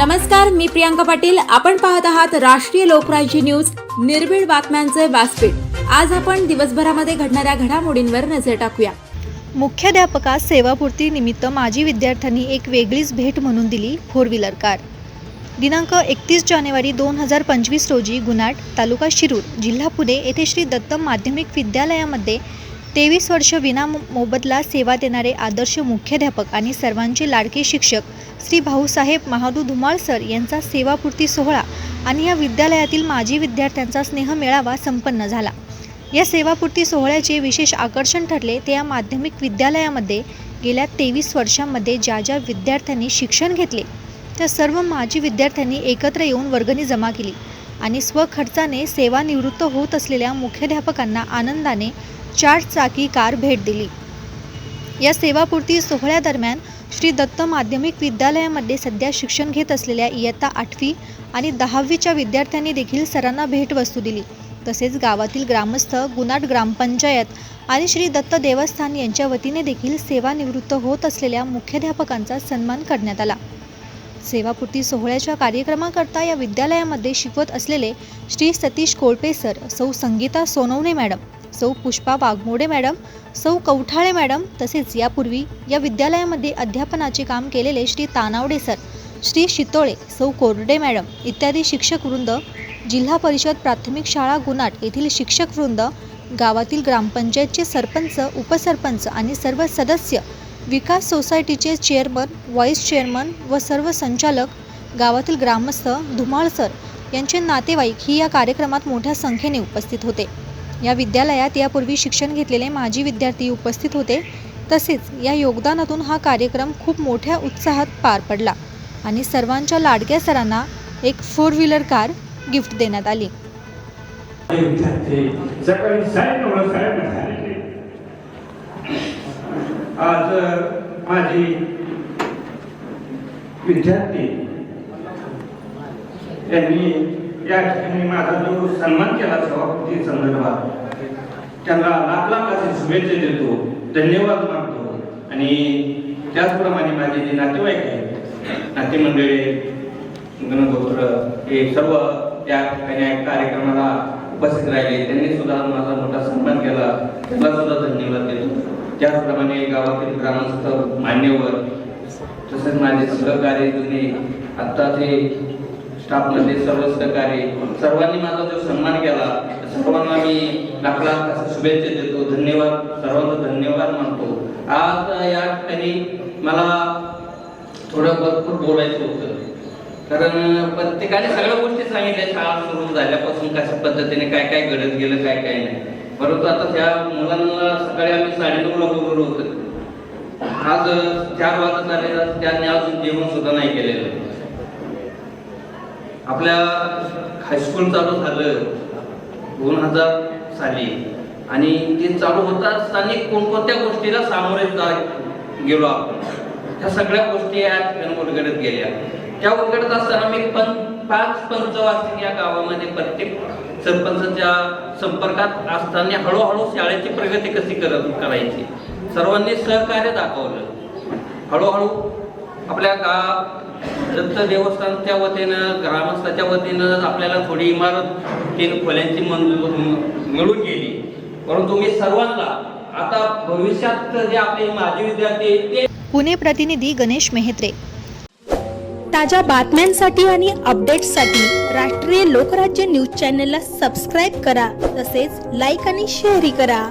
नमस्कार मी प्रियांका पाटील. आपण पाहत आहात राष्ट्रीय लोकराज्य न्यूज. निर्भीड बातम्यांचे व्यासपीठ. आज आपण दिवसभरामध्ये घडणाऱ्या घडामोडींवर नजर टाकूया. मुख्याध्यापकास सेवापूर्ती निमित्त माजी विद्यार्थ्यांनी एक वेगळीच भेट म्हणून दिली फोर व्हीलर कार. दिनांक एकतीस जानेवारी दोन हजार पंचवीस रोजी गुनाट तालुका शिरूर जिल्हा पुणे येथे श्री दत्त माध्यमिक विद्यालयामध्ये तेवीस वर्ष विना मो- मोबदला सेवा देणारे आदर्श मुख्याध्यापक आणि सर्वांचे लाडके शिक्षक श्री भाऊसाहेब महादू धुमाळ सर यांचा सेवापूर्ती सोहळा आणि या विद्यालयातील माजी विद्यार्थ्यांचा स्नेह मेळावा संपन्न झाला. या सेवापूर्ती सोहळ्याचे विशेष आकर्षण ठरले ते या माध्यमिक विद्यालयामध्ये गेल्या तेवीस वर्षांमध्ये ज्या ज्या विद्यार्थ्यांनी शिक्षण घेतले त्या सर्व माजी विद्यार्थ्यांनी एकत्र येऊन वर्गणी जमा केली आणि स्वखर्चाने सेवानिवृत्त होत असलेल्या मुख्याध्यापकांना आनंदाने चार चाकी कार भेट दिली. या सेवापूर्ती सोहळ्यादरम्यान श्री दत्त माध्यमिक विद्यालयामध्ये सध्या शिक्षण घेत असलेल्या इयत्ता आठवी आणि दहावीच्या विद्यार्थ्यांनी देखील सरांना भेटवस्तू दिली. तसेच गावातील ग्रामस्थ गुनाट ग्रामपंचायत आणि श्री दत्त देवस्थान यांच्या वतीने देखील सेवानिवृत्त होत असलेल्या मुख्याध्यापकांचा सन्मान करण्यात आला. सेवापूर्ती सोहळ्याच्या कार्यक्रमाकरता या विद्यालयामध्ये शिकवत असलेले श्री सतीश कोळपे सर सौ संगीता सोनवणे मॅडम सौ पुष्पा वाघमोडे मॅडम सौ कवठाळे मॅडम तसेच यापूर्वी या विद्यालयामध्ये अध्यापनाचे काम केलेले श्री तानावडे सर श्री शितोळे सौ कोरडे मॅडम इत्यादी शिक्षक वृंद जिल्हा परिषद प्राथमिक शाळा गुनाट येथील शिक्षक वृंद गावातील ग्रामपंचायतचे सरपंच उपसरपंच आणि सर्व सदस्य विकास सोसायटीचे चेअरमन व्हाईस चेअरमन व सर्व संचालक गावातील ग्रामस्थ धुमाळ सर यांचे नातेवाईक ही या कार्यक्रमात मोठ्या संख्येने उपस्थित होते. या विद्यालयात यापूर्वी शिक्षण घेतलेले माजी विद्यार्थी उपस्थित होते. तसेच या योगदानातून हा कार्यक्रम खूप मोठ्या उत्साहात पार पडला आणि सर्वांच्या लाडक्या सरांना एक फोर व्हीलर कार गिफ्ट देण्यात आली. आज माझी विद्यार्थी यांनी ज्या ठिकाणी माझा जो सन्मान केला सभापती संदर्भात त्यांना लाख लाख असे शुभेच्छा देतो धन्यवाद मानतो. आणि त्याचप्रमाणे माझे जे नातेवाईक आहेत नातेमंडळी गणगोत्र हे सर्व त्या ठिकाणी कार्यक्रमाला उपस्थित राहिले. त्यांनी सुद्धा माझा मोठा सन्मान केला. त्यांना सुद्धा धन्यवाद देतो. त्याचप्रमाणे गावातील ग्रामस्थ मान्यवर तसेच माझे सहकारी जुने आत्ता ते स्टाफमध्ये सर्व सहकार्य सर्वांनी माझा जो सन्मान केला सर्वांना मी लाख लाख शुभेच्छा देतो धन्यवाद सर्वांना धन्यवाद मानतो. आज या ठिकाणी मला थोडं भरपूर बोलायचं होतं. कारण प्रत्येकाने सगळ्या गोष्टी सांगितल्या शाळा सुरू झाल्यापासून कशा पद्धतीने काय काय घडत गेलं काय काय नाही. परंतु आता त्या मुलांना सकाळी आम्ही साडेनऊला बोलवलं होतं. आज चार वाजत आले त्यांनी अजून जेवण सुद्धा नाही केलेलं. आपल्या हायस्कूल चालू झालं दोन हजार साली. आणि ते चालू होता असताना कोणकोणत्या गोष्टीला सामोरे जा गेलो आपण? ह्या सगळ्या गोष्टी या ठिकाणी उलगडत गेल्या. त्या उलगडत असताना मी पण पाच पंचवार्षिक या गावामध्ये प्रत्येक सरपंचाच्या संपर्कात असताना हळूहळू शाळेची प्रगती कशी करत करायची? सर्वांनी सहकार्य दाखवलं. हळूहळू आपल्या गाव दत्त देवस्थानच्या वतीनं ग्रामस्थाच्या वतीनं आपल्याला थोडी इमारत तीन खोल्यांची मंजूर मिळून गेली. परंतु मी सर्वांना आता भविष्यात जे आपले माजी विद्यार्थी ते पुणे प्रतिनिधी गणेश मेहत्रे. ताज्या बातम्यांसाठी आणि अपडेट्ससाठी राष्ट्रीय लोकराज्य न्यूज चॅनलला सबस्क्राईब करा तसेच लाईक आणि शेअरही करा.